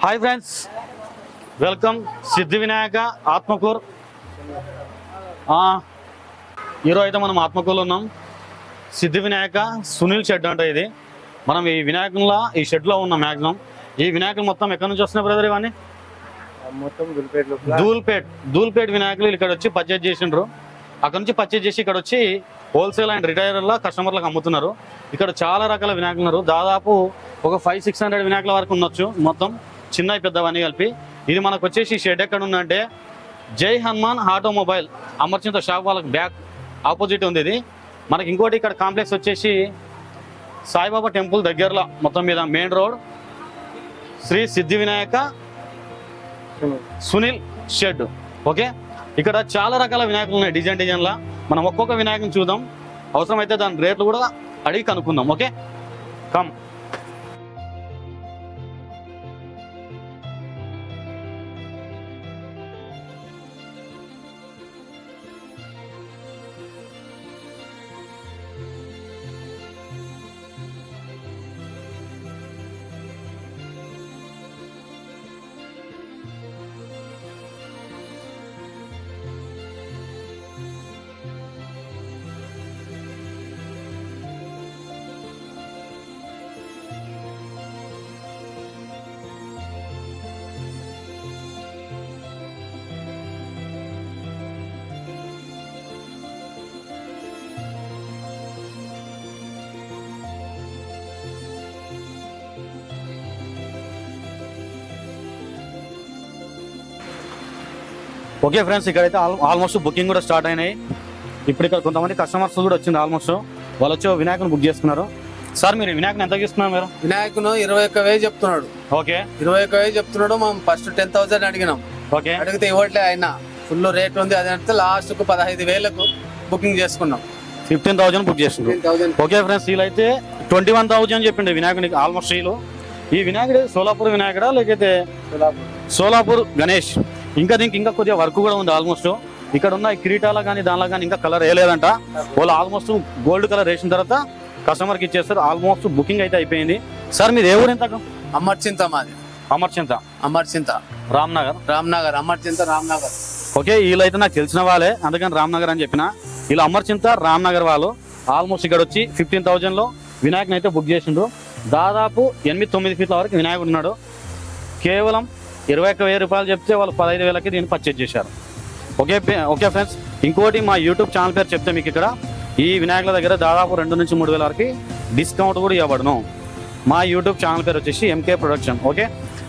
Hi friends. Welcome. సిద్ధి వినాయక ఆత్మకూర్. ఈరోజు అయితే మనం ఆత్మకూరులో ఉన్నాం. సిద్ధి వినాయక సునీల్ షెడ్ అంట ఇది. మనం ఈ వినాయకుల ఈ షెడ్లో ఉన్న మ్యాక్సిమం ఈ వినాయకులు మొత్తం ఎక్కడి నుంచి వస్తున్నాయి బ్రదర్ ఇవన్నీ? మొత్తం దులిపేట్ ధూల్పేట్ ధూల్పేట్ వినాయకులు ఇక్కడ వచ్చి పర్చేజ్ చేసిండ్రు. అక్కడ నుంచి పర్చేజ్ చేసి ఇక్కడ వచ్చి హోల్సేల్ అండ్ రిటైలర్ల కస్టమర్లకు అమ్ముతున్నారు. ఇక్కడ చాలా రకాల వినాయకులు ఉన్నారు. దాదాపు ఒక ఫైవ్ సిక్స్ హండ్రెడ్ వినాయకుల వరకు ఉండొచ్చు మొత్తం. చిన్న పెద్దవన్నీ కలిపి ఇది మనకు వచ్చేసి షెడ్ ఎక్కడ ఉందంటే జై హనుమాన్ ఆటోమొబైల్ అమర్చింత షాప్ వాళ్ళకి బ్యాక్ ఆపోజిట్ ఉంది ఇది. మనకి ఇంకోటి ఇక్కడ కాంప్లెక్స్ వచ్చేసి సాయిబాబా టెంపుల్ దగ్గరలో మొత్తం మీద మెయిన్ రోడ్. శ్రీ సిద్ధి వినాయక సునీల్ షెడ్. ఓకే? ఇక్కడ చాలా రకాల వినాయకులు ఉన్నాయి డిజైన్ డిజైన్లా. మనం ఒక్కొక్క వినాయకుని చూద్దాం. అవసరమైతే దాని రేట్లు కూడా అడిగి కనుక్కుందాం. ఓకే? కమ్. ఓకే ఫ్రెండ్స్ ఇక్కడైతే ఆల్ ఆల్మోస్ట్ బుకింగ్ కూడా స్టార్ట్ అయినాయి. ఇప్పుడు ఇక్కడ కొంతమంది కస్టమర్స్ కూడా వచ్చింది ఆల్మోస్ట్. వాళ్ళు వచ్చి వినాయకుని బుక్ చేసుకున్నారు. సార్ మీరు వినాయకుని ఎంత ఇస్తున్నారు మీరు? వినాయకును ఇరవై ఒక్క వేలు చెప్తున్నాడు. ఓకే. ఇరవై ఒక్క వేలు చెప్తున్నాడు మనం ఫస్ట్ టెన్ థౌసండ్ అడిగినాం. ఓకే. అడిగితే ఇవ్వట్లే ఆయన. ఫుల్ రేట్ ఉంది అది అంటే లాస్ట్కు పదహైదు వేలకు బుకింగ్ చేసుకున్నాం. Fifteen thousand book thousand okay friends వీళ్ళైతే ట్వంటీ వన్ థౌజండ్ చెప్పిండు వినాయకునికి ఆల్మోస్ట్ వీళ్ళు ఈ వినాయకుడు సోలాపూర్ వినాయకుడా లేకపోతే సోలాపూర్ గణేష్? ఇంకా దీనికి ఇంకా కొద్దిగా వర్క్ కూడా ఉంది ఆల్మోస్ట్. ఇక్కడ ఉన్న ఈ కిరీటాల కానీ దానిలో కానీ ఇంకా కలర్ వేయలేదంట. వాళ్ళు ఆల్మోస్ట్ గోల్డ్ కలర్ వేసిన తర్వాత కస్టమర్కి ఇచ్చేస్తారు. ఆల్మోస్ట్ బుకింగ్ అయితే అయిపోయింది. సార్ మీరు ఏ ఊరు ఎంత అమర్చింత మాది. అమర్చింత అమర్చింత రామ్నగర్ రామ్నగర్ అమర్చింత రామ్నగర్ ఓకే వీళ్ళైతే నాకు తెలిసిన వాళ్ళే. అందుకని రామ్నగర్ అని చెప్పిన. వీళ్ళు అమర్చింత రామ్నగర్ వాళ్ళు. ఆల్మోస్ట్ ఇక్కడ వచ్చి ఫిఫ్టీన్ థౌజండ్లో వినాయకుని అయితే బుక్ చేసిండ్రు దాదాపు ఎనిమిది తొమ్మిది ఫీట్ల వరకు వినాయకుడు ఉన్నాడు. కేవలం ఇరవై ఒక్క వెయ్యి రూపాయలు చెప్తే వాళ్ళు పదహైదు వేలకి దీన్ని పర్చేజ్ చేశారు. ఓకే ఓకే ఫ్రెండ్స్ ఇంకోటి మా యూట్యూబ్ ఛానల్ పేరు చెప్తే మీకు ఇక్కడ. ఈ వినాయకుల దగ్గర దాదాపు రెండు నుంచి మూడు వేల వరకు డిస్కౌంట్ కూడా ఇవ్వబడును. మా యూట్యూబ్ ఛానల్ పేరు వచ్చేసి ఎంకే ప్రొడక్షన్ ఓకే?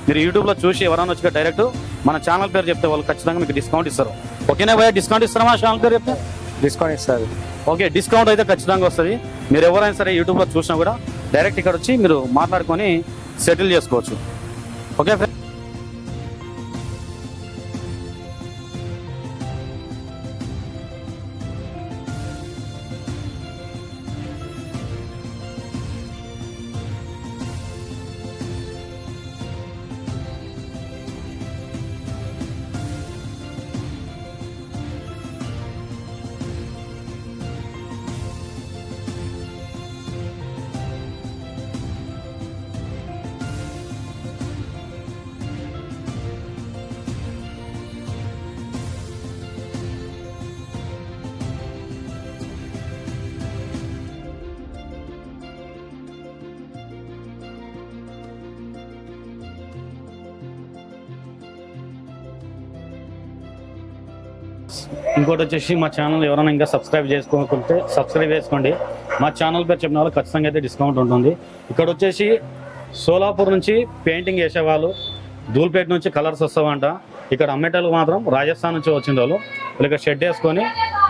మీరు యూట్యూబ్లో చూసి ఎవరైనా వచ్చి డైరెక్ట్ మన ఛానల్ పేరు చెప్తే వాళ్ళు ఖచ్చితంగా మీకు డిస్కౌంట్ ఇస్తారు. ఓకేనా భయ డిస్కౌంట్ ఇస్తారా మా ఛానల్ పేరు చెప్తే? డిస్కౌంట్ ఇస్తారు. ఓకే డిస్కౌంట్ అయితే ఖచ్చితంగా వస్తుంది. మీరు ఎవరైనా సరే యూట్యూబ్లో చూసినా కూడా డైరెక్ట్ ఇక్కడ వచ్చి మీరు మాట్లాడుకొని సెటిల్ చేసుకోవచ్చు. ఓకే ఫ్రెండ్స్ ఇంకోటి వచ్చేసి మా ఛానల్ ఎవరైనా ఇంకా సబ్స్క్రైబ్ చేసుకోకుంటే సబ్స్క్రైబ్ చేసుకోండి. మా ఛానల్ పేరు చెప్పిన వాళ్ళు ఖచ్చితంగా అయితే డిస్కౌంట్ ఉంటుంది. ఇక్కడ వచ్చేసి సోలాపూర్ నుంచి పెయింటింగ్ వేసేవాళ్ళు ధూల్పేట నుంచి కలర్స్ వస్తామంట ఇక్కడ అమ్మేటోళ్ళు మాత్రం రాజస్థాన్ నుంచి వచ్చిన వాళ్ళు వీళ్ళు ఇక్కడ షెడ్ వేసుకొని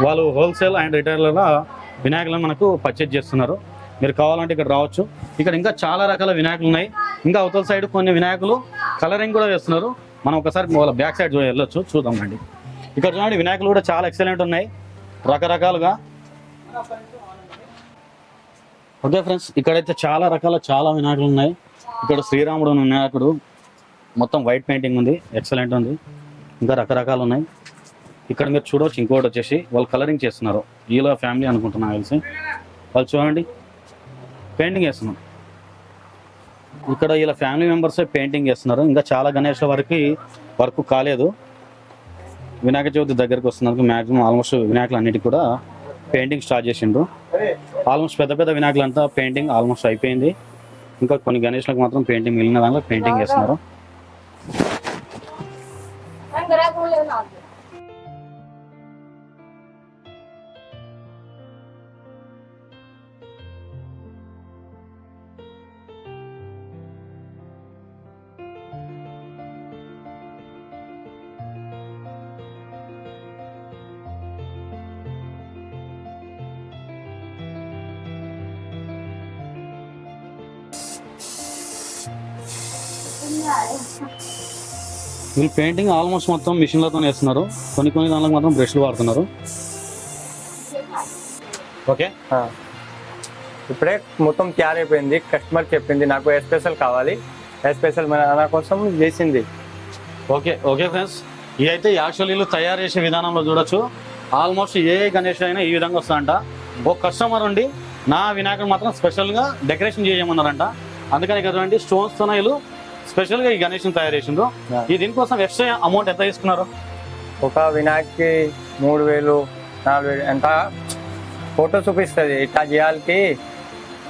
వాళ్ళు హోల్సేల్ అండ్ రిటైలర్ల వినాయకులను మనకు పర్చేజ్ చేస్తున్నారు. మీరు కావాలంటే ఇక్కడ రావచ్చు. ఇక్కడ ఇంకా చాలా రకాల వినాయకులు ఉన్నాయి. ఇంకా అవతల సైడ్ కొన్ని వినాయకులు కలరింగ్ కూడా వేస్తున్నారు. మనం ఒకసారి వాళ్ళ బ్యాక్ సైడ్ వెళ్ళొచ్చు చూద్దాం అండి ఇక్కడ చూడండి వినాయకులు కూడా చాలా ఎక్సలెంట్ ఉన్నాయి. రకరకాలుగా. ఓకే ఫ్రెండ్స్ ఇక్కడైతే చాలా రకాల చాలా వినాయకులు ఉన్నాయి. ఇక్కడ శ్రీరాముడు వినాయకుడు. మొత్తం వైట్ పెయింటింగ్ ఉంది ఎక్సలెంట్ ఉంది. ఇంకా రకరకాలు ఉన్నాయి. ఇక్కడ మీరు చూడవచ్చు ఇంకోటి వచ్చేసి వాళ్ళు కలరింగ్ చేస్తున్నారు. ఈలో ఫ్యామిలీ అనుకుంటున్నా కలిసి వాళ్ళు చూడండి పెయింటింగ్ వేస్తున్నారు ఇక్కడ వీళ్ళ ఫ్యామిలీ మెంబర్సే పెయింటింగ్ చేస్తున్నారు. ఇంకా చాలా గణేష్ వరకు వర్క్ కాలేదు. వినాయక చవితి దగ్గరకు వస్తున్నందుకు మాక్సిమం ఆల్మోస్ట్ వినాయకులు అన్నిటికీ కూడా పెయింటింగ్ స్టార్ట్ చేసిండ్రు. ఆల్మోస్ట్ పెద్ద పెద్ద వినాయకులు అంతా పెయింటింగ్ ఆల్మోస్ట్ అయిపోయింది. ఇంకా కొన్ని గణేష్లకు మాత్రం పెయింటింగ్ మిగిలిన దాంట్లో పెయింటింగ్ చేస్తున్నారు వీళ్ళు పెయింటింగ్ ఆల్మోస్ట్ మొత్తం మిషన్లతో వేస్తున్నారు. కొన్ని కొన్ని దాంట్లో మాత్రం బ్రష్లు వాడుతున్నారు. ఓకే? ఆ. ఇప్పుడే మొత్తం తయారు అయిపోయింది. కస్టమర్ చెప్పింది నాకు ఎస్పెషల్ కావాలి? ఎస్పెషల్ మన నా కోసం చేసింది. Okay okay friends. ఇదైతే యాక్చువల్లీ వీళ్ళు తయారు చేసే విధానంలో చూడొచ్చు. ఆల్మోస్ట్ ఏ గణేష్ అయినా ఈ విధంగా వస్తుందంట ఒక కస్టమర్ ఉండి నా వినాయకుడు మాత్రం స్పెషల్గా డెకరేషన్ చేయమన్నారంట. అందుకని కదండి స్టోన్స్తో వీళ్ళు స్పెషల్గా ఈ గణేష్ని తయారు చేసిండ్రు. ఈ దీనికోసం ఎక్స్ట్రా అమౌంట్ ఎంత తీసుకున్నారు? ఒక వినాయక్కి మూడు వేలు నాలుగు వేలు ఎంత? ఫోటో చూపిస్తుంది. ఇట్లా చేయాలకి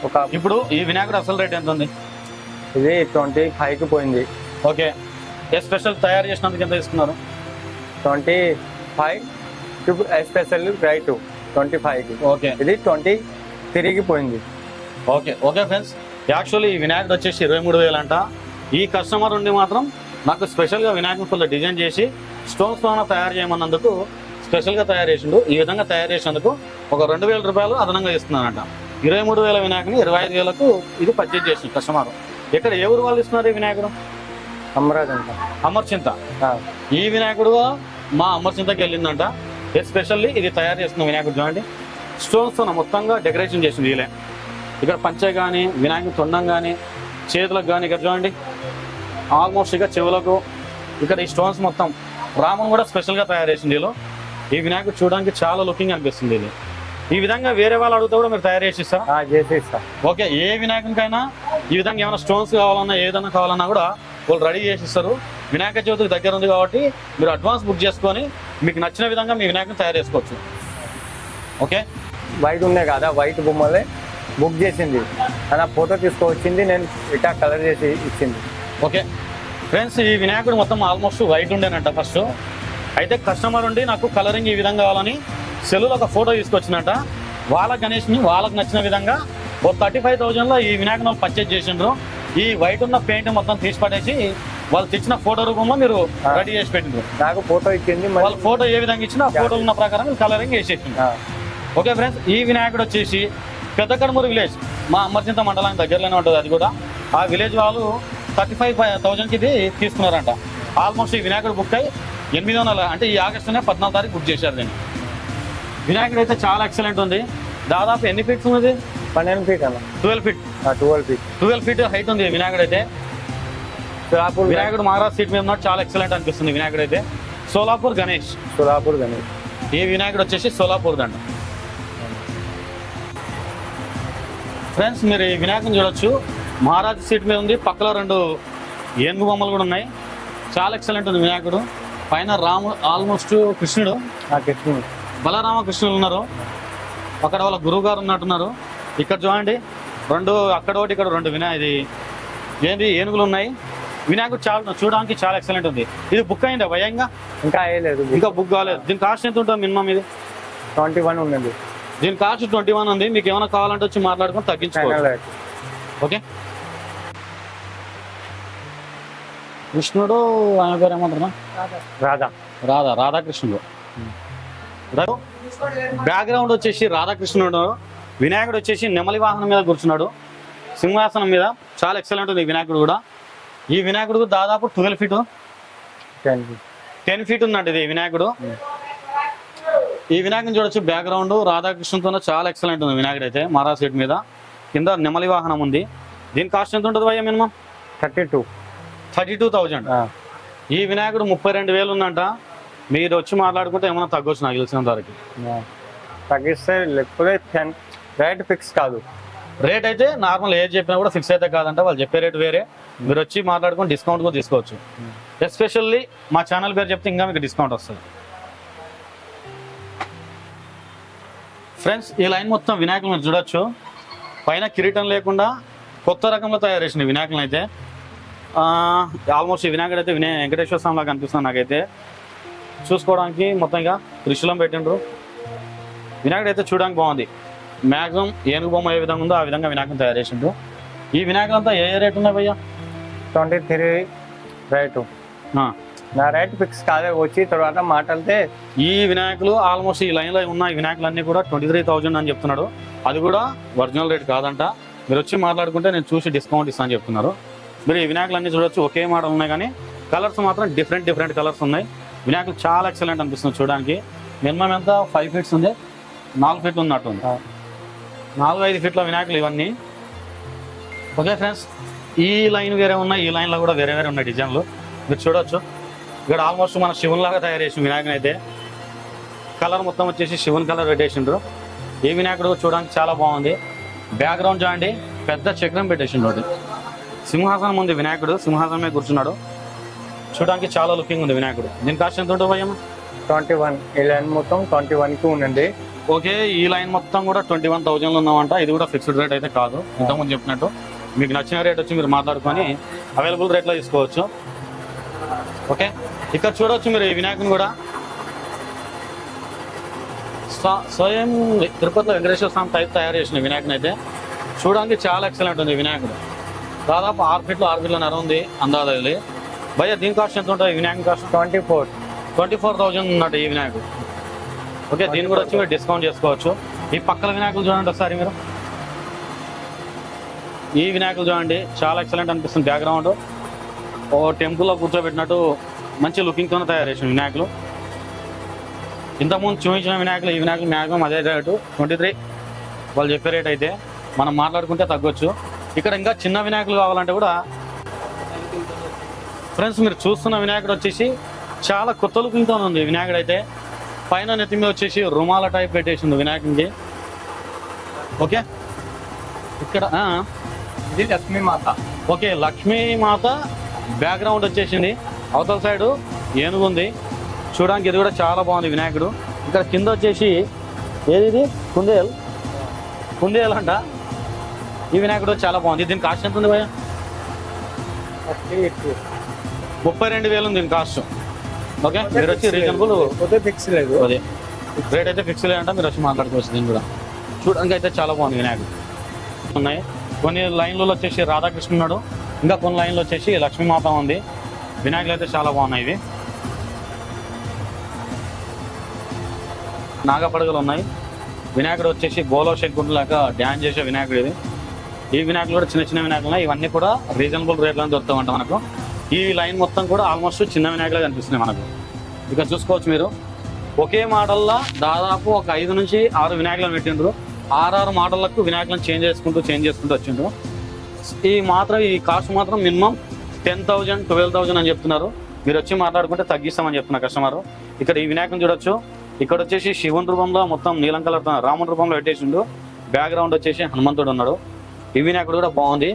ఒక ఇప్పుడు ఈ వినాయకుడు అసలు రేట్ ఎంత ఉంది? ఇది ట్వంటీ ఫైవ్కి పోయింది. ఓకే. ఏ స్పెషల్ తయారు చేసినందుకు ఎంత తీసుకున్నారు? Twenty five special right twenty ఫైవ్కి. ఓకే. ఇది ట్వంటీ త్రీకి పోయింది. ఓకే. Okay friends. యాక్చువల్లీ ఈ వినాయకుడు వచ్చేసి ఇరవై మూడు వేలు అంట ఈ కస్టమర్ ఉండి మాత్రం నాకు స్పెషల్గా వినాయకుడు ఫుల్ డిజైన్ చేసి స్టోన్స్తో తయారు చేయమన్నందుకు స్పెషల్గా తయారు చేసిండు. ఈ విధంగా తయారు చేసినందుకు ఒక రెండు వేల రూపాయలు అదనంగా ఇస్తున్నానంట ఇరవై మూడు వేల వినాయకుని ఇరవై ఐదు వేలకు ఇది పర్చేజ్ చేసింది కస్టమర్ ఇక్కడ ఏ ఊరు వాళ్ళు ఇస్తున్నారు ఈ వినాయకుడు? అమరాజ్ అంట అమర్చింత ఈ వినాయకుడు మా అమర్చింతకి వెళ్ళిందంట. ఎస్పెషల్లీ ఇది తయారు చేస్తున్న వినాయకుడు చూడండి. స్టోన్స్తో మొత్తంగా డెకరేషన్ చేసింది వీలే ఇక్కడ పంచే కానీ వినాయకుడు తొండం కానీ చేతులకు కానీ ఇక్కడ చూడండి. ఆల్మోస్ట్ ఇక చెవులకు ఇక్కడ ఈ స్టోన్స్ మొత్తం రామన్ కూడా స్పెషల్గా తయారు చేసింది వీళ్ళు. ఈ వినాయకుడు చూడడానికి చాలా లుకింగ్ అనిపిస్తుంది ఇది ఈ విధంగా వేరే వాళ్ళు అడిగితే కూడా మీరు తయారు చేసి ఇస్తా. ఓకే ఏ వినాయకునికైనా ఈ విధంగా ఏమైనా స్టోన్స్ కావాలన్నా ఏదైనా కావాలన్నా కూడా వాళ్ళు రెడీ చేసి ఇస్తారు. వినాయక చవితికి దగ్గర ఉంది కాబట్టి మీరు అడ్వాన్స్ బుక్ చేసుకొని మీకు నచ్చిన విధంగా మీ వినాయకుని తయారు చేసుకోవచ్చు. ఓకే? వైట్ ఉన్నాయి కదా వైట్ బొమ్మలే. బుక్ చేసింది. నా ఫోటో తీసుకొచ్చింది నేను ఇటా కలర్ చేసి ఇచ్చింది. ఓకే. ఫ్రెండ్స్ ఈ వినాయకుడు మొత్తం ఆల్మోస్ట్ వైట్ ఉండేనంట ఫస్ట్. అయితే కస్టమర్ ఉండి నాకు కలరింగ్ ఈ విధంగా కావాలని సెల్లులో ఒక ఫోటో తీసుకొచ్చినట్ట వాళ్ళ గణేష్ని వాళ్ళకి నచ్చిన విధంగా ఓ థర్టీ ఫైవ్ థౌజండ్లో ఈ వినాయకుని వాళ్ళు పర్చేజ్ చేసిండ్రు. ఈ వైట్ ఉన్న పెయింట్ మొత్తం తీసి పడేసి వాళ్ళు తెచ్చిన ఫోటో రూపంలో మీరు రెడీ చేసి పెట్టిండ్రు. నాకు ఫోటో ఇచ్చింది వాళ్ళ ఫోటో ఏ విధంగా ఇచ్చినా ఫోటో ఉన్న ప్రకారం కలరింగ్ వేసేసింది ఓకే ఫ్రెండ్స్ ఈ వినాయకుడు వచ్చేసి పెద్ద కడుమూరు విలేజ్ మా అమర్చింత మండలానికి దగ్గరలోనే ఉంటుంది అది కూడా. ఆ విలేజ్ వాళ్ళు థర్టీ ఫైవ్ థౌజండ్కి ఇది తీసుకున్నారంట. ఆల్మోస్ట్ ఈ వినాయకుడు బుక్ అయి ఎనిమిది వందల అంటే ఈ ఆగస్టునే పద్నాలుగు తారీఖు బుక్ చేశారు దీన్ని. వినాయకుడు అయితే చాలా ఎక్సలెంట్ ఉంది. దాదాపు ఎన్ని ఫీట్స్ ఉన్నది? పన్నెండు ఫీట్ అన్న. Twelve feet. Twelve feet. Twelve feet height ఉంది వినాయకుడు అయితే. సోలాపూర్ వినాయకుడు మహారాజ్ సీట్ మీద ఉన్నాడు చాలా ఎక్సలెంట్ అనిపిస్తుంది వినాయకుడు అయితే. సోలాపూర్ గణేష్. సోలాపూర్ గణేష్. ఈ వినాయకుడు వచ్చేసి సోలాపూర్ దండ. ఫ్రెండ్స్ మీరు ఈ వినాయకుని చూడొచ్చు. మహారాజ్ సీట్ మీద ఉంది. పక్కలో రెండు ఏనుగు బొమ్మలు కూడా ఉన్నాయి. చాలా ఎక్సలెంట్ ఉంది వినాయకుడు. పైన రాము ఆల్మోస్ట్ కృష్ణుడు. కృష్ణుడు బలరామ కృష్ణులు ఉన్నారు. అక్కడ వాళ్ళ గురువు గారు ఉన్నట్టున్నారు. ఇక్కడ చూడండి. రెండు అక్కడ ఒకటి ఇక్కడ రెండు వినా ఇది ఏంటి ఏనుగులు ఉన్నాయి. వినాయకుడు చాలా చూడడానికి చాలా ఎక్సలెంట్ ఉంది. ఇది బుక్ అయిందా? భయంగా? ఇంకా వేయలేదు ఇంకా బుక్ కాలేదు. దీని కాస్ట్ ఎంత ఉంటుంది మినిమం ఇది? ట్వంటీ వన్ ఉన్నది. దీని కాస్ట్ ట్వంటీ వన్ ఉంది. మీకు ఏమైనా కావాలంటే వచ్చి మాట్లాడుకొని తగ్గించుకోవచ్చు. ఓకే? కృష్ణుడు ఆయన పేరు ఏమంటారా రాధా. రాధా రాధాకృష్ణుడు. బ్యాక్గ్రౌండ్ వచ్చేసి రాధాకృష్ణుడు. వినాయకుడు వచ్చేసి నెమలి వాహనం మీద కూర్చున్నాడు. సింహాసనం మీద. చాలా ఎక్సలెంట్ ఉంది వినాయకుడు కూడా. ఈ వినాయకుడు దాదాపు ట్వెల్వ్ ఫీట్. Ten feet. ఉందండి ఇది వినాయకుడు. ఈ వినాయకుని చూడొచ్చు బ్యాక్గ్రౌండ్ రాధాకృష్ణతో చాలా ఎక్సలెంట్ ఉంది వినాయకుడు అయితే మహారాజ్ సీట్ మీద. కింద నెమలి వాహనం ఉంది. దీని కాస్ట్ ఎంత ఉంటుంది భయ్య minimum? Thirty two. Thirty two thousand. ఈ వినాయకుడు ముప్పై రెండు వేలు ఉందంట మీరు వచ్చి మాట్లాడుకుంటే ఏమైనా తగ్గొచ్చు నాకు తెలిసినంత వరకు. తగ్గిస్తే లేకపోతే రేట్ ఫిక్స్ కాదు. రేట్ అయితే నార్మల్ ఏది చెప్పినా కూడా ఫిక్స్ అయితే కాదంట. వాళ్ళు చెప్పే రేట్ వేరే. మీరు వచ్చి మాట్లాడుకొని డిస్కౌంట్ కూడా తీసుకోవచ్చు. ఎస్పెషల్లీ మా ఛానల్ పేరు చెప్తే ఇంకా మీకు డిస్కౌంట్ వస్తుంది. ఫ్రెండ్స్ ఈ లైన్ మొత్తం వినాయకులు మీరు చూడొచ్చు. పైన కిరీటం లేకుండా కొత్త రకంలో తయారు చేసిన వినాయకులు అయితే ఆల్మోస్ట్ ఈ వినాయకుడు అయితే వినయ వెంకటేశ్వర స్వామి లాగా కనిపిస్తుంది నాకైతే. చూసుకోవడానికి మొత్తం ఇక త్రిశూలం పెట్టిండ్రు. వినాయకుడు అయితే చూడడానికి బాగుంది. మ్యాక్సిమం ఏనుగు బొమ్మ ఏ విధంగా ఉందో ఆ విధంగా వినాయకుని తయారు చేసిండ్రు. ఈ వినాయకులు అంతా ఏ ఏ రేట్ ఉన్నాయి భయ్యా? ట్వంటీ త్రీ రేటు నా రేట్ ఫిక్స్ కాదే వచ్చి తర్వాత మాట్లాడితే ఈ వినాయకులు ఆల్మోస్ట్ ఈ లైన్లో ఉన్న ఈ వినాయకులు అన్నీ కూడా ట్వంటీ త్రీ థౌజండ్ అని చెప్తున్నాడు. అది కూడా ఒరిజినల్ రేట్ కాదంట. మీరు వచ్చి మాట్లాడుకుంటే నేను చూసి డిస్కౌంట్ ఇస్తాను చెప్తున్నారు. మీరు ఈ వినాయకులు అన్ని చూడొచ్చు ఒకే మోడల్ ఉన్నాయి కానీ కలర్స్ మాత్రం డిఫరెంట్ డిఫరెంట్ కలర్స్ ఉన్నాయి. వినాయకులు చాలా ఎక్సలెంట్ అనిపిస్తుంది చూడడానికి. మినిమం ఎంత? ఫైవ్ ఫీట్స్ ఉంది. నాలుగు ఫీట్లు ఉన్నట్టు ఉంది. నాలుగు ఐదు ఫీట్ల వినాయకులు ఇవన్నీ. ఓకే ఫ్రెండ్స్ ఈ లైన్ వేరే ఉన్నాయి ఈ లైన్లో కూడా వేరే వేరే ఉన్నాయి డిజైన్లు. మీరు చూడొచ్చు. ఇక్కడ ఆల్మోస్ట్ మన శివుని లాగా తయారు చేసిన వినాయకుని అయితే. కలర్ మొత్తం వచ్చేసి శివుని కలర్ పెట్టేసిండ్రు ఈ వినాయకుడు చూడడానికి చాలా బాగుంది. బ్యాక్గ్రౌండ్ చూడండి పెద్ద చక్రం పెట్టేసిండ్రు ఒకటి సింహాసనం ఉంది వినాయకుడు సింహాసనం మీద కూర్చున్నాడు. చూడడానికి చాలా లుకింగ్ ఉంది వినాయకుడు. దీని కాస్ట్ ఎంత ఉంటుంది భయ్యమ్మ? ట్వంటీ వన్ ఈ లైన్ మొత్తం ట్వంటీ వన్కి ఉండండి. ఓకే ఈ లైన్ మొత్తం కూడా ట్వంటీ వన్ థౌజండ్లో ఉన్నామంట. ఇది కూడా ఫిక్స్డ్ రేట్ అయితే కాదు. ఇంతకుముందు చెప్పినట్టు మీకు నచ్చిన రేట్ వచ్చి మీరు మాట్లాడుకొని అవైలబుల్ రేట్లో తీసుకోవచ్చు. ఓకే? ఇక్కడ చూడవచ్చు మీరు ఈ వినాయకుని కూడా. స్వ- స్వయం తిరుపతిలో వెంకటేశ్వర స్వామి టైప్ తయారు చేసిన వినాయకుని అయితే చూడడానికి చాలా ఎక్సలెంట్ ఉంది వినాయకుడు. దాదాపు ఆరు ఫీట్లు ఆరు ఫీట్ల నర ఉంది అందాది భయ్య దీని కాస్ట్ ఎంత ఉంటుంది? ఈ వినాయకుని cost twenty four. Twenty four thousand ఉన్నట్టు ఈ వినాయకుడు. ఓకే దీని కూడా వచ్చి మీరు డిస్కౌంట్ చేసుకోవచ్చు. ఈ పక్కల వినాయకులు చూడండి ఒకసారి మీరు. ఈ వినాయకులు చూడండి చాలా ఎక్సలెంట్ అనిపిస్తుంది బ్యాక్గ్రౌండ్. ఓ టెంపుల్లో కూర్చోబెట్టినట్టు మంచి లుకింగ్తో తయారు చేసిన వినాయకులు. ఇంతకుముందు చూపించిన వినాయకులు ఈ వినాయకులు మ్యాక్సిమం అదే రేటు ట్వంటీ త్రీ వాళ్ళు చెప్పే రేట్ అయితే మనం మాట్లాడుకుంటే తగ్గొచ్చు. ఇక్కడ ఇంకా చిన్న వినాయకులు కావాలంటే కూడా ఫ్రెండ్స్ మీరు చూస్తున్న వినాయకుడు వచ్చేసి చాలా కొత్త లుకింగ్తో ఉంది వినాయకుడు అయితే. పైన నెత్తి మీద వచ్చేసి రుమాల టైప్ పెట్టేసింది వినాయకుడికి ఓకే? ఇక్కడ ఇది లక్ష్మీ మాత ఓకే లక్ష్మీ మాత బ్యాక్గ్రౌండ్ వచ్చేసింది. అవతల సైడ్ ఏనుగు ఉంది. చూడడానికి ఇది కూడా చాలా బాగుంది వినాయకుడు. ఇక్కడ కింద వచ్చేసి ఏది ఇది కుందేలు. కుందేలు అంట. ఈ వినాయకుడు చాలా బాగుంది. దీని కాస్ట్ ఎంత ఉంది ముప్పై రెండు వేలు ఉంది దీని కాస్ట్ ఓకే? మీరు వచ్చి రీజనబుల్ ఫిక్స్ లేదు. అదే. రేట్ అయితే ఫిక్స్ లేదంట. మీరు వచ్చి మాట్లాడుకోవచ్చు దీన్ని కూడా. చూడడానికి అయితే చాలా బాగుంది వినాయకుడు. ఉన్నాయి. కొన్ని లైన్లలో వచ్చేసి రాధాకృష్ణ ఉన్నాడు. ఇంకా కొన్ని లైన్లో వచ్చేసి లక్ష్మీమాత ఉంది. వినాయకులు అయితే చాలా బాగున్నాయి ఇవి. నాగపడగలు ఉన్నాయి. వినాయకుడు వచ్చేసి గోలో శంకుడు లాగా డ్యాన్స్ చేసే వినాయకుడు ఇది. ఈ వినాయకులు కూడా చిన్న చిన్న వినాయకులు ఉన్నాయి. ఇవన్నీ కూడా రీజనబుల్ రేట్లో దొరుకుతామంట మనకు. ఈ లైన్ మొత్తం కూడా ఆల్మోస్ట్ చిన్న వినాయకులే కనిపిస్తున్నాయి మనకు. ఇక చూసుకోవచ్చు మీరు. ఒకే మోడల్లో దాదాపు ఒక ఐదు నుంచి ఆరు వినాయకులను పెట్టిండ్రు. ఆరారు మోడళ్ళకు వినాయకులను చేంజ్ చేసుకుంటూ చేంజ్ చేసుకుంటూ వచ్చిండ్రు. ఈ మాత్రం ఈ కాస్ట్ మాత్రం minimum ten thousand twelve thousand అని చెప్తున్నారు. మీరు వచ్చి మాట్లాడుకుంటే తగ్గిస్తామని చెప్తున్నారు కస్టమర్. ఇక్కడ ఈ వినాయకుని చూడొచ్చు. ఇక్కడ వచ్చేసి శివుని రూపంలో మొత్తం నీలం కలర్ రాముని రూపంలో పెట్టేసిండు బ్యాక్గ్రౌండ్ వచ్చేసి హనుమంతుడు ఉన్నాడు. ఈ వినాయకుడు కూడా బాగుంది.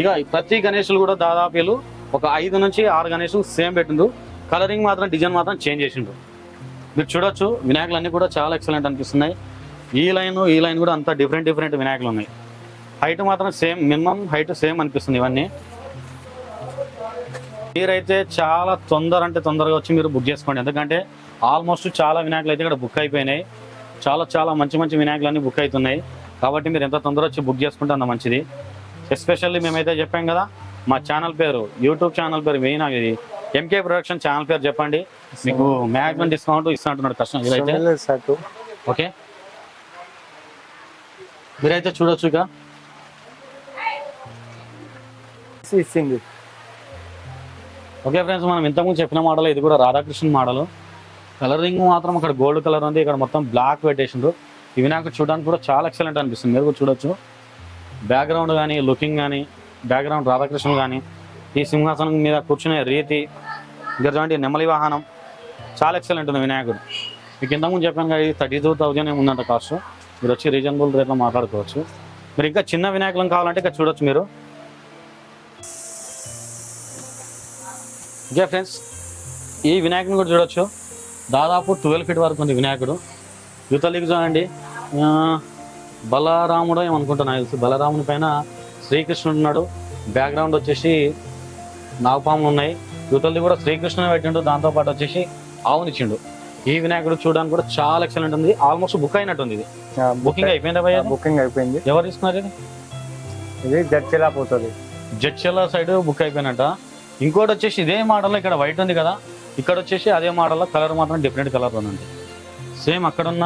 ఇక ప్రతి గణేషులు కూడా దాదాపు ఒక ఐదు నుంచి ఆరు గణేషులు సేమ్ పెట్టిండు. కలరింగ్ మాత్రం డిజైన్ మాత్రం చేంజ్ చేసిండు. మీరు చూడొచ్చు వినాయకులు అన్నీ కూడా చాలా ఎక్సలెంట్ అనిపిస్తున్నాయి. ఈ లైన్ ఈ లైన్ కూడా అంతా డిఫరెంట్ డిఫరెంట్ వినాయకులు ఉన్నాయి. హైట్ మాత్రం సేమ్ మినిమం హైట్ సేమ్ అనిపిస్తుంది ఇవన్నీ. మీరైతే చాలా తొందర అంటే తొందరగా వచ్చి మీరు బుక్ చేసుకోండి. ఎందుకంటే ఆల్మోస్ట్ చాలా వినాయకులు అయితే ఇక్కడ బుక్ అయిపోయినాయి. చాలా చాలా మంచి మంచి వినాయకులు అన్ని బుక్ అవుతున్నాయి. కాబట్టి మీరు ఎంత తొందర వచ్చి బుక్ చేసుకుంటే అంత మంచిది. ఎస్పెషల్లీ మేమైతే చెప్పాం కదా మా ఛానల్ పేరు యూట్యూబ్ ఛానల్ పేరు మెయిన్ ఇది. ఎంకే ప్రొడక్షన్ ఛానల్ పేరు చెప్పండి. మీకు మ్యాక్సిమం డిస్కౌంట్ ఇస్తా అంటున్నాడు కస్టమర్ ఓకే. మీరైతే చూడొచ్చు ఇక. ఇచ్చింది. ఓకే ఫ్రెండ్స్ మనం ఇంతకుముందు చెప్పిన మోడల్ ఇది కూడా రాధాకృష్ణ మోడల్. కలరింగ్ మాత్రం అక్కడ గోల్డ్ కలర్ ఉంది. ఇక్కడ మొత్తం బ్లాక్ పెట్టేసిండ్రు. ఈ వినాయకుడు చూడడానికి కూడా చాలా ఎక్సలెంట్ అనిపిస్తుంది. మీరు కూడా చూడొచ్చు. బ్యాక్గ్రౌండ్ కానీ లుకింగ్ కానీ బ్యాక్గ్రౌండ్ రాధాకృష్ణ కానీ ఈ సింహాసనం మీద కూర్చునే రీతి ఇక్కడ నెమలి వాహనం. చాలా ఎక్సలెంట్ ఉంది వినాయకుడు. మీకు ఇంతకుముందు చెప్పాను కదా ఇది థర్టీ టూ థౌజండ్ ఉందంట కాస్ట్ మీరు వచ్చి రీజనబుల్ రేట్లో మాట్లాడుకోవచ్చు. మీరు ఇంకా చిన్న వినాయకులం కావాలంటే ఇక్కడ చూడొచ్చు మీరు. ఓకే ఫ్రెండ్స్ ఈ వినాయకుని కూడా చూడొచ్చు. దాదాపు ట్వెల్వ్ ఫీట్ వరకు ఉంది వినాయకుడు. యువతలికి చూడండి. బలరాముడు ఏమనుకుంటున్నా తెలుసు? బలరాముని పైన శ్రీకృష్ణుడు ఉన్నాడు. బ్యాక్గ్రౌండ్ వచ్చేసి నాగపాములు ఉన్నాయి. యువతల్ది కూడా శ్రీకృష్ణుని పెట్టిండు. దాంతోపాటు వచ్చేసి ఆవునిచ్చిండు ఈ వినాయకుడు చూడడానికి కూడా చాలా ఎక్సలెంట్ ఉంది. ఆల్మోస్ట్ బుక్ అయినట్టుంది ఇది. బుకింగ్ అయిపోయిందా భయ్య? బుకింగ్ అయిపోయింది. ఎవరు తీసుకున్నారు ఇది? ఇది జడ్జిలా పోతుంది. జడ్చెల్ల సైడ్ బుక్ అయిపోయినట్ట? ఇంకోటి వచ్చేసి ఇదే మోడల్లో ఇక్కడ వైట్ ఉంది కదా ఇక్కడ వచ్చేసి అదే మోడల్లో కలర్ మాత్రం డిఫరెంట్ కలర్ ఉంది. సేమ్ అక్కడున్న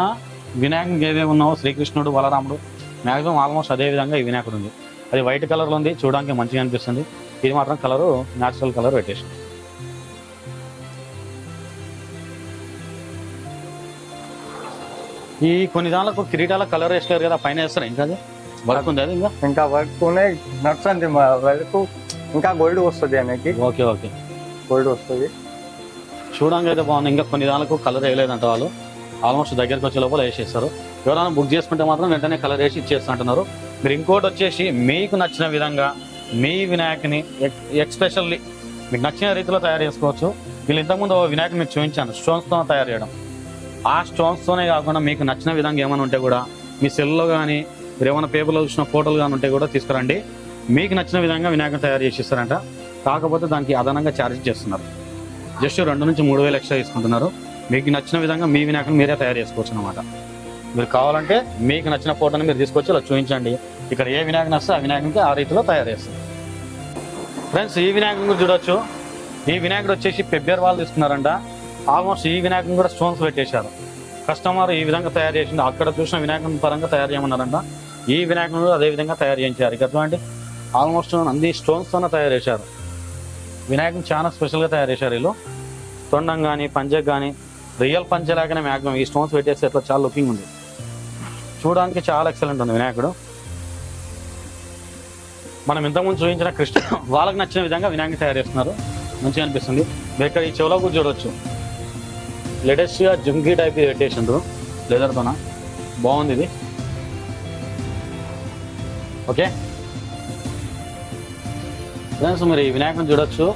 వినాయకునికి ఏవే ఉన్నావో శ్రీకృష్ణుడు బలరాముడు మ్యాక్సిమం ఆల్మోస్ట్ అదే విధంగా ఈ వినాయకుడు ఉంది. అది వైట్ కలర్లో ఉంది చూడడానికి మంచిగా అనిపిస్తుంది. ఇది మాత్రం కలరు న్యాచురల్ కలర్ పెట్టేసి ఈ కొన్ని దానిలో కిరీటాల కలర్ వేస్తారు కదా పైన వేస్తారు ఇంకా అది వర్క్ ఉంది అది ఇంకా? ఇంకా వర్క్ ఉన్నాయి నడుస్తుంది వర్క్. ఇంకా గోల్డ్ వస్తుంది అనేది ఓకే ఓకే. గోల్డ్ వస్తుంది. చూడడానికి అయితే బాగుంది. ఇంకా కొన్ని దానికి కలర్ వేయలేదంట వాళ్ళు. ఆల్మోస్ట్ దగ్గరికి వచ్చే లోపల వేసేస్తారు. ఎవరైనా బుక్ చేసుకుంటే మాత్రం వెంటనే కలర్ వేసి ఇచ్చేస్తా అంటున్నారు మీరు ఇంకోటి వచ్చేసి మీకు నచ్చిన విధంగా మీ వినాయకుని ఎక్స్పెషల్లీ మీకు నచ్చిన రీతిలో తయారు చేసుకోవచ్చు. వీళ్ళు ఇంతకుముందు వినాయకుని మీకు చూపించాను. స్టోన్స్తో తయారు చేయడం. ఆ స్టోన్స్తోనే కాకుండా మీకు నచ్చిన విధంగా ఏమైనా ఉంటే కూడా మీ సెల్లో కానీ మీరు ఏమైనా పేపర్లో చూసిన ఫోటోలు కానీ ఉంటే కూడా తీసుకురండి. మీకు నచ్చిన విధంగా వినాయకుని తయారు చేసి ఇస్తారంట కాకపోతే దానికి అదనంగా ఛార్జ్ చేస్తున్నారు. జస్ట్ రెండు నుంచి మూడు వేలు ఎక్స్ట్రా తీసుకుంటున్నారు. మీకు నచ్చిన విధంగా మీ వినాయకుని మీరే తయారు చేసుకోవచ్చు అనమాట మీరు కావాలంటే మీకు నచ్చిన ఫోటోని మీరు తీసుకొచ్చి ఇలా చూపించండి. ఇక్కడ ఏ వినాయకుని వస్తే ఆ వినాయకునికి ఆ రీతిలో తయారు చేస్తారు. ఫ్రెండ్స్ ఈ వినాయకుని కూడా చూడొచ్చు. ఈ వినాయకుడు వచ్చేసి పెబ్బేర్ వాళ్ళు తీసుకున్నారంట. ఆల్మోస్ట్ ఈ వినాయకుని కూడా స్టోన్స్ పెట్టేశారు. కస్టమర్ ఈ విధంగా తయారు చేసింది అక్కడ చూసిన వినాయకుని పరంగా తయారు చేయమన్నారంట. ఈ వినాయకుని కూడా అదే విధంగా తయారు చేయించారు. ఇక చూడండి ఆల్మోస్ట్ అన్ని స్టోన్స్తోనే తయారు చేశారు వినాయకుని చాలా స్పెషల్గా తయారు చేశారు వీళ్ళు. తొండం కానీ పంజక్ కానీ రియల్ పంచలాగానే మ్యాక్సిమం ఈ స్టోన్స్ పెట్టేస్తే అట్లా చాలా లుకింగ్ ఉంది. చూడడానికి చాలా ఎక్సలెంట్ ఉంది వినాయకుడు. మనం ఇంతకుముందు చూపించిన కృష్ణ వాళ్ళకి నచ్చిన విధంగా వినాయకుని తయారు చేస్తున్నారు. మంచిగా అనిపిస్తుంది. మీరు ఇక్కడ ఈ చెవులో కూడా చూడవచ్చు లేటెస్ట్గా జుంకీ టైప్ పెట్టేసిండ్రు. లెదర్తోన బాగుంది ఇది. ఓకే? ఫ్రెండ్స్ మీరు ఈ వినాయకుని చూడొచ్చు.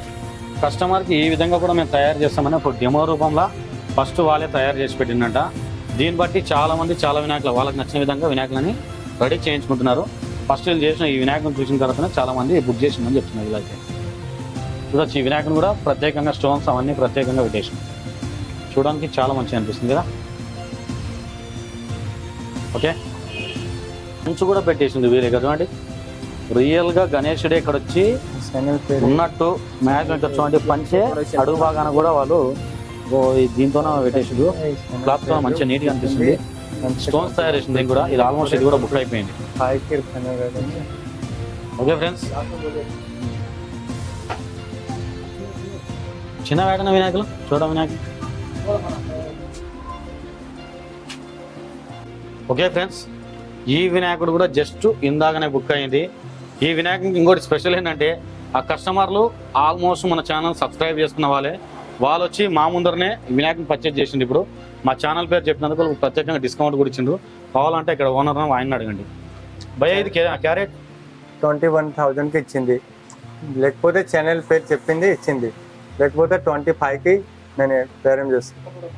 కస్టమర్కి ఈ విధంగా కూడా మేము తయారు చేస్తామని ఒక డెమో రూపంలో ఫస్ట్ వాళ్ళే తయారు చేసి పెట్టిందంట. దీన్ని బట్టి చాలామంది చాలా వినాయకులు వాళ్ళకి నచ్చిన విధంగా వినాయకులని రెడీ చేయించుకుంటున్నారు. ఫస్ట్ వీళ్ళు చేసిన ఈ వినాయకుని చూసిన తర్వాత చాలా మంది బుక్ చేసిందని చెప్తున్నారు ఇలా అయితే. చూడొచ్చు ఈ వినాయకుని కూడా ప్రత్యేకంగా స్టోన్స్ అవన్నీ ప్రత్యేకంగా పెట్టేసాం చూడడానికి చాలా మంచిగా అనిపిస్తుంది కదా? ఓకే. మంచు కూడా పెట్టేసింది వీరే కదా రియల్గా గణేశుడే ఇక్కడ వచ్చి ఉన్నట్టు మ్యాచ్ చూడండి పంచే అడుగు భాగాన కూడా వాళ్ళు దీంతోనే పెట్టేసిండు క్లాత్తో మంచిగా నీట్గా అనిపిస్తుంది స్టోన్స్ తయారు చేసింది కూడా ఇది ఆల్మోస్ట్ ఇది కూడా బుక్ అయిపోయింది. ఓకే ఫ్రెండ్స్ చిన్న వేటన వినాయకులు చూడ వినాయకులు. ఓకే ఫ్రెండ్స్ ఈ వినాయకుడు కూడా జస్ట్ ఇందాకనే బుక్ అయింది. ఈ వినాయకుడికి ఇంకోటి స్పెషల్ ఏంటంటే ఆ కస్టమర్లు ఆల్మోస్ట్ మన ఛానల్ సబ్స్క్రైబ్ చేసుకున్న వాళ్ళే. వాళ్ళు వచ్చి మా ముందరనే వినాయకుని పర్చేజ్ చేసిండు ఇప్పుడు. మా ఛానల్ పేరు చెప్పినందుకు ప్రత్యేకంగా డిస్కౌంట్ కూడా ఇచ్చిండ్రు. కావాలంటే ఇక్కడ ఓనర్ ఆయన అడగండి. భయ ఇది క్యా- క్యారెట్? ట్వంటీ వన్ థౌజండ్కి ఇచ్చింది. లేకపోతే ఛానల్ పేరు చెప్పింది ఇచ్చింది. లేకపోతే ట్వంటీ ఫైవ్కి నేను బేరం చేస్తాను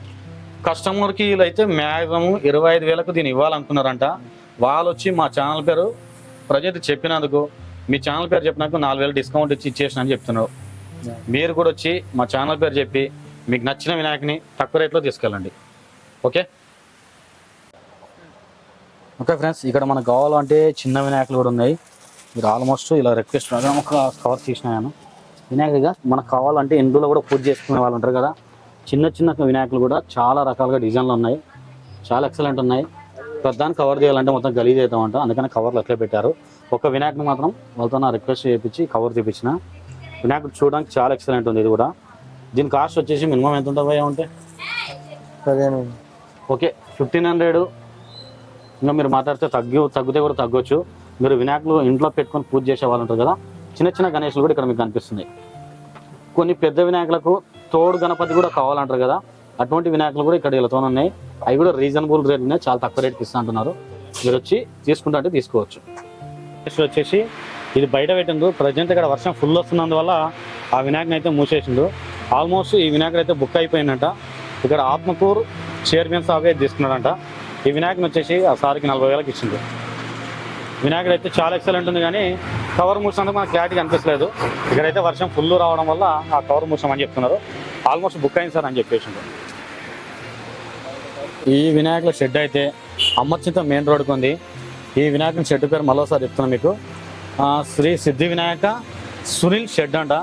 కస్టమర్కి వీళ్ళైతే మ్యాక్సిమం ఇరవై ఐదు వేలకు దీన్ని ఇవ్వాలనుకున్నారంట. వాళ్ళు వచ్చి మా ఛానల్ పేరు ప్రజెంట్ చెప్పినందుకు మీ ఛానల్ పేరు చెప్పినాక నాలుగు వేలు డిస్కౌంట్ ఇచ్చి ఇచ్చేసిన అని చెప్తున్నారు మీరు కూడా వచ్చి మా ఛానల్ పేరు చెప్పి మీకు నచ్చిన వినాయకుని తక్కువ రేట్లో తీసుకెళ్ళండి. ఓకే? ఓకే ఫ్రెండ్స్ ఇక్కడ మనకు కావాలంటే చిన్న వినాయకులు కూడా ఉన్నాయి. మీరు ఆల్మోస్ట్ ఇలా రిక్వెస్ట్ ఒక కవర్ తీసినాను వినాయకుడిగా మనకు కావాలంటే ఇంట్లో కూడా పూజ చేసుకునే వాళ్ళు ఉంటారు కదా. చిన్న చిన్న వినాయకులు కూడా చాలా రకాలుగా డిజైన్లు ఉన్నాయి. చాలా ఎక్సలెంట్ ఉన్నాయి. పెద్దాన్ని కవర్ చేయాలంటే మొత్తం గలీజ్ అవుతామంట. అందుకని కవర్లు అట్లే పెట్టారు. ఒక వినాయకుని మాత్రం వాళ్ళతో నా రిక్వెస్ట్ చేయించి కవర్ తీపించిన వినాయకుడు చూడడానికి చాలా ఎక్సలెంట్ ఉంది ఇది కూడా. దీని కాస్ట్ వచ్చేసి మినిమం ఎంత ఉంటుంది భయ్యా ఉంటే పదిహేను. ఓకే ఫిఫ్టీన్ హండ్రెడ్ ఇంకా మీరు మాట్లాడితే తగ్గి తగ్గితే కూడా తగ్గొచ్చు. మీరు వినాయకులు ఇంట్లో పెట్టుకొని పూజ చేసే వాళ్ళు ఉంటారు కదా చిన్న చిన్న గణేషులు కూడా ఇక్కడ మీకు కనిపిస్తున్నాయి కొన్ని పెద్ద వినాయకులకు తోడు గణపతి కూడా కావాలంటారు కదా అటువంటి వినాయకులు కూడా ఇక్కడ వీళ్ళతో ఉన్నాయి. అవి కూడా రీజనబుల్ రేట్ ఉన్నాయి చాలా తక్కువ రేట్కి ఇస్తా అంటున్నారు. మీరు వచ్చి తీసుకుంటా అంటే తీసుకోవచ్చు. వచ్చేసి ఇది బయట పెట్టిండు ప్రజెంట్ ఇక్కడ వర్షం ఫుల్ వస్తున్నందువల్ల ఆ వినాయకుని అయితే మూసేసిండు ఆల్మోస్ట్ ఈ వినాయకుడు అయితే బుక్ అయిపోయిందంట. ఇక్కడ ఆత్మకూరు చైర్మన్ సాబే తీసుకున్నాడంట. ఈ వినాయకుని వచ్చేసి ఆ సార్కి నలభై వేలకు ఇచ్చిండు వినాయకుడు అయితే చాలా ఎక్సలెంట్ ఉంది కానీ కవర్ మూసినందుకు మనకు క్లారిటీ కనిపించలేదు ఇక్కడైతే వర్షం ఫుల్ రావడం వల్ల ఆ కవర్ మూసామని చెప్తున్నారు. ఆల్మోస్ట్ బుక్ అయింది సార్ అని చెప్పేసిండు ఈ వినాయకుల షెడ్ అయితే అమ్మచింత మెయిన్ రోడ్కు ఉంది. ఈ వినాయకుని షెడ్ పేరు మరోసారి చెప్తున్నాను మీకు. శ్రీ సిద్ధి వినాయక సునీల్ షెడ్ అంట.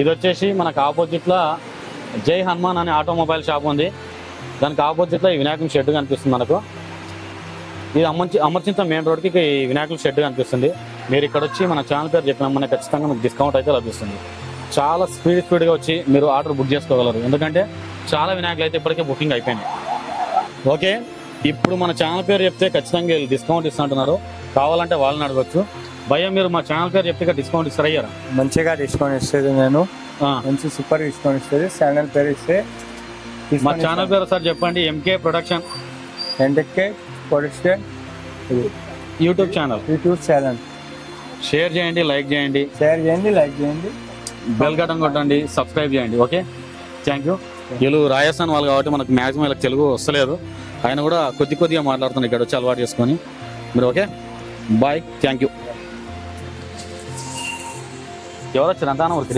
ఇది వచ్చేసి మనకు ఆపోజిట్లో జై హనుమాన్ అనే ఆటోమొబైల్ షాప్ ఉంది. దానికి ఆపోజిట్లో ఈ వినాయకుని షెడ్ కనిపిస్తుంది మనకు. ఇది అమర్చి అమర్చింత మెయిన్ రోడ్కి ఈ వినాయకుల షెడ్ కనిపిస్తుంది. మీరు ఇక్కడ వచ్చి మన ఛానల్ పేరు చెప్పిన మనకి ఖచ్చితంగా మీకు డిస్కౌంట్ అయితే లభిస్తుంది. చాలా స్పీడ్ స్పీడ్గా వచ్చి మీరు ఆర్డర్ బుక్ చేసుకోగలరు. ఎందుకంటే చాలా వినాయకులు అయితే ఇప్పటికే బుకింగ్ అయిపోయినాయి. ఓకే? ఇప్పుడు మన ఛానల్ పేరు చెప్తే ఖచ్చితంగా వీళ్ళు డిస్కౌంట్ ఇస్తుంటున్నారు కావాలంటే వాళ్ళని అడగచ్చు. భయ్య మీరు మా ఛానల్ పేరు చెప్తే డిస్కౌంట్ ఇస్తారు అయ్యారా? మంచిగా డిస్కౌంట్ ఇస్తుంది నేను. ఆ, మంచి సూపర్ డిస్కౌంట్ ఇస్తుంది. ఛానల్ పేరు ఇస్తే మా ఛానల్ పేరు సార్ చెప్పండి. ఎంకే ప్రొడక్షన్ ఎంటెక్కే పొడిస్తే YouTube channel YouTube channel share చేయండి లైక్ చేయండి. షేర్ చేయండి లైక్ చేయండి. బెల్ బటన్ కొట్టండి సబ్స్క్రైబ్ చేయండి. ఓకే థ్యాంక్ యూ వీళ్ళు రాజస్థాన్ వాళ్ళు కాబట్టి మనకు మ్యాక్సిమం వీళ్ళకి తెలుగు వస్తలేదు. ఆయన కూడా కొద్ది కొద్దిగా మాట్లాడుతున్నాడు ఇక్కడ వచ్చి అలవాటు చేసుకొని. మీరు ఓకే? బాయ్ థ్యాంక్ యూ ఎవరు వచ్చారు? అంతా ఊరికి